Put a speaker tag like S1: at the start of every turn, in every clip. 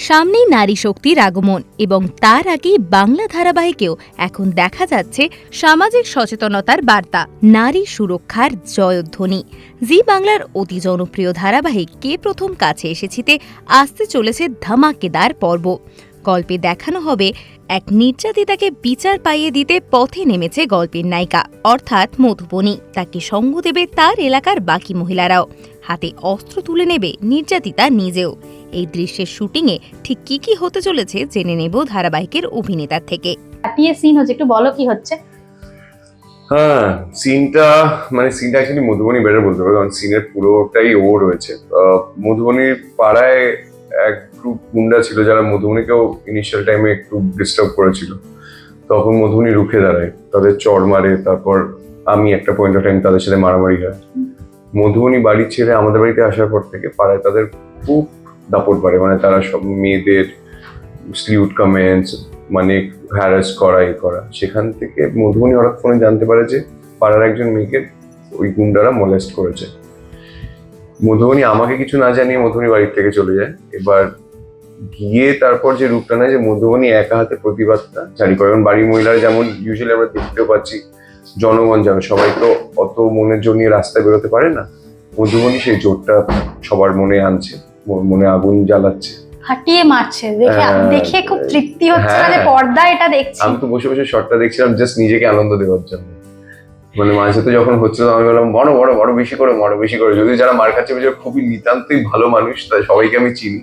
S1: সামনেই নারী শক্তির আগমন এবং তার আগেই বাংলা ধারাবাহিকেও এখন দেখা যাচ্ছে সামাজিক সচেতনতার বার্তা, নারী সুরক্ষার জয়ধ্বনি। জি বাংলার অতি জনপ্রিয় ধারাবাহিক কে প্রথম কাছে এসেছিতে আসতে চলেছে ধামাকেদার পর্ব। গল্পে দেখানো হবে, এক নির্যাতিতাকে বিচার পাইয়ে দিতে পথে নেমেছে গল্পের নায়িকা, অর্থাৎ মধুবনী। তাকে সঙ্গ দেবে তার এলাকার বাকি মহিলারাও। হাতে অস্ত্র তুলে নেবে নির্যাতিতা নিজেও। এই দৃশ্যের শুটিংয়ে ঠিক কি কি হতে চলেছে জেনে নেব ধারাবাহিকের অভিনেতার থেকে।
S2: কাটিয়ে সিন হচ্ছে একটু বলো কি হচ্ছে?
S3: হ্যাঁ সিনটা মানে সিনটা অ্যাকচুয়ালি মধুবনী বেটার বলতে পারো কারণ সিনের পুরোটাই ও রয়েছে। আহ, মধুবনীর পাড়ায় এক গ্রুপ গুন্ডা ছিল যারা মধুবনীকেও ইনিশিয়াল টাইমে একটু ডিস্টার্ব করেছিল। তখন মধুবনী রুখে দাঁড়ায় তাদের চড় মারে তারপর আমি একটা পয়েন্ট অফ টাইম তাদের সাথে মারামারি হয়। মধুবনী বাড়ি ছেড়ে আমাদের বাড়িতে আসার পর থেকে পাড়ায় তাদের খুব দাপট বাড়ে মানে তারা সব মেয়েদের স্লিউট কমেন্টস মানে হ্যারাস করা এই করা। সেখান থেকে মধুবনী হঠাৎ ফোনে জানতে পারে যে পাড়ার একজন মেয়েকে ওই গুন্ডারা মলেস্ট করেছে। মধুবনী আমাকে কিছু না জানিয়ে মধুবনী বাড়ির থেকে চলে যায়। এবার গিয়ে তারপর যে রূপটা নেয় যে মধুবনী একা হাতে প্রতিবাদটা জারি করে। কারণ বাড়ির মহিলারা যেমন ইউজুয়ালি আমরা দেখতেও পাচ্ছি, জনগণ যাবে সবাই তো অত মনের জন্য নিয়ে রাস্তায় বেরোতে পারে না। মধুবনী সেই জোরটা সবার মনে আনছে। মনে আগুন জ্বালাচ্ছে।
S2: ফাটিয়ে মারছে। দেখে
S3: হ্যাঁ,
S2: দেখে খুব তৃপ্তি হচ্ছে
S3: হ্যাঁ।
S2: মানে পর্দা এটা দেখছি।
S3: আমি তো বসে বসে শটটা দেখছিলাম জাস্ট নিজেকে আনন্দ দেওয়ার জন্য। মানে মাঝে সাথে যখন হচ্ছিল আমি বললাম বড় বড় বড় বেশি করে বড় বেশি করে। যদি যারা মার খাচ্ছে বেচারা খুবই নিতান্তই ভালো মানুষ তাই সবাইকে আমি চিনি।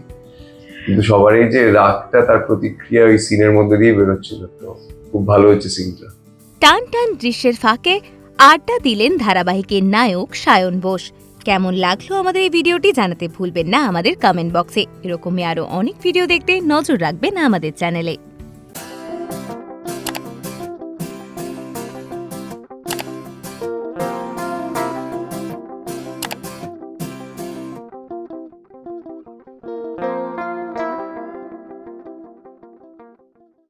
S3: কিন্তু সবার এই যে রাগটা তার প্রতিক্রিয়া ওই সিনের মধ্যে দিয়ে বেরোচ্ছিল। তো খুব ভালো হচ্ছে সিনটা
S1: টান টান দৃশ্যের ফাঁকে আড্ডা দিলেন ধারাবাহিকের নায়ক সায়ন বোস। কেমন লাগল আমাদের এই ভিডিওটি জানাতে ভুলবেন না আমাদের কমেন্ট বক্সে এরকমই আরও অনেক ভিডিও দেখতে নজর রাখবেন আমাদের চ্যানেলে